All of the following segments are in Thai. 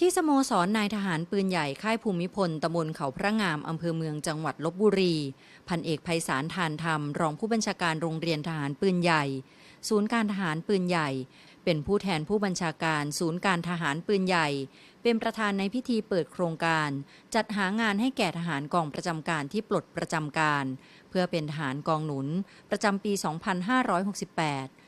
ที่สโมสรนายทหารปืนใหญ่ค่ายภูมิพลตำบลเขาพระงามอำเภอเมืองจังหวัดลบบุรี พันเอกไพศาลทานธรรม รองผู้บัญชาการโรงเรียนทหารปืนใหญ่ ศูนย์การทหารปืนใหญ่ เป็นผู้แทนผู้บัญชาการศูนย์การทหารปืนใหญ่ เป็นประธานในพิธีเปิดโครงการ จัดหางานให้แก่ทหารกองประจำการที่ปลดประจำการ เพื่อเป็นทหารกองหนุน ประจำปี 2568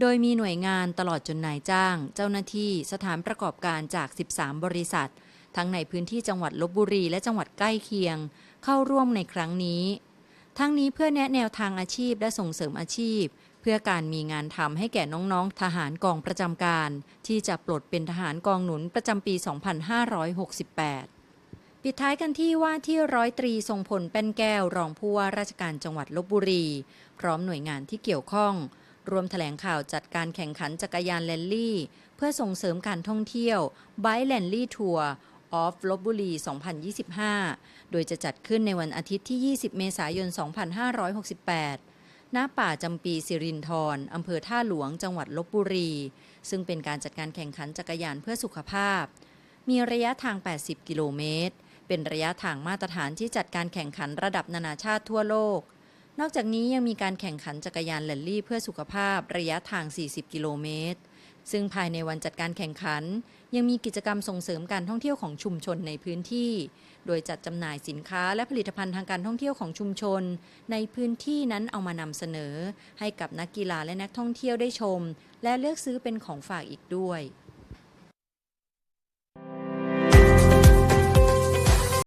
โดยมีหน่วยงานตลอดจนนายจ้าง เจ้าหน้าที่สถานประกอบการจาก 13 บริษัท ทั้งในพื้นที่จังหวัดลบบุรีและจังหวัดใกล้เคียง เข้าร่วมในครั้งนี้ ทั้งนี้เพื่อแนะแนวทางอาชีพและส่งเสริมอาชีพ เพื่อการมีงานทำให้แก่น้องๆ ทหารกองประจำการ ที่จะปลดเป็นทหารกองหนุนประจำปี 2568ปิดท้ายกันที่ว่าที่ร้อยตรีทรงพลเป็นแก้วรองผู้ว่าราชการจังหวัดลบบุรี พร้อมหน่วยงานที่เกี่ยวข้อง รวมแถลงข่าวจัดการแข่งขันจักรยานแลนลี่ เพื่อส่งเสริมการท่องเที่ยว b i แลนลี่ทัวร์ออฟลบบุรี 2025 โดยจะจัดขึ้นในวันอาทิตย์ที่ 20 เมษายน 2568 ณ ป่าจำปีสิรินธรอำเภอท่าหลวง จังหวัดลบบุรี ซึ่งเป็นการจัดการแข่งขันจักรยานเพื่อสุขภาพ มีระยะทาง 80 กิโลเมตร เป็นระยะทางมาตรฐานที่จัดการแข่งขันระดับนานาชาติทั่วโลก นอกจากนี้ยังมีการแข่งขันจักรยานแรลลี่เพื่อสุขภาพระยะทาง 40 กิโลเมตร ซึ่งภายในวันจัดการแข่งขัน ยังมีกิจกรรมส่งเสริมการท่องเที่ยวของชุมชนในพื้นที่ โดยจัดจำหน่ายสินค้าและผลิตภัณฑ์ทางการท่องเที่ยวของชุมชน ในพื้นที่นั้นเอามานำเสนอ ให้กับนักกีฬาและนักท่องเที่ยวได้ชม และเลือกซื้อเป็นของฝากอีกด้วย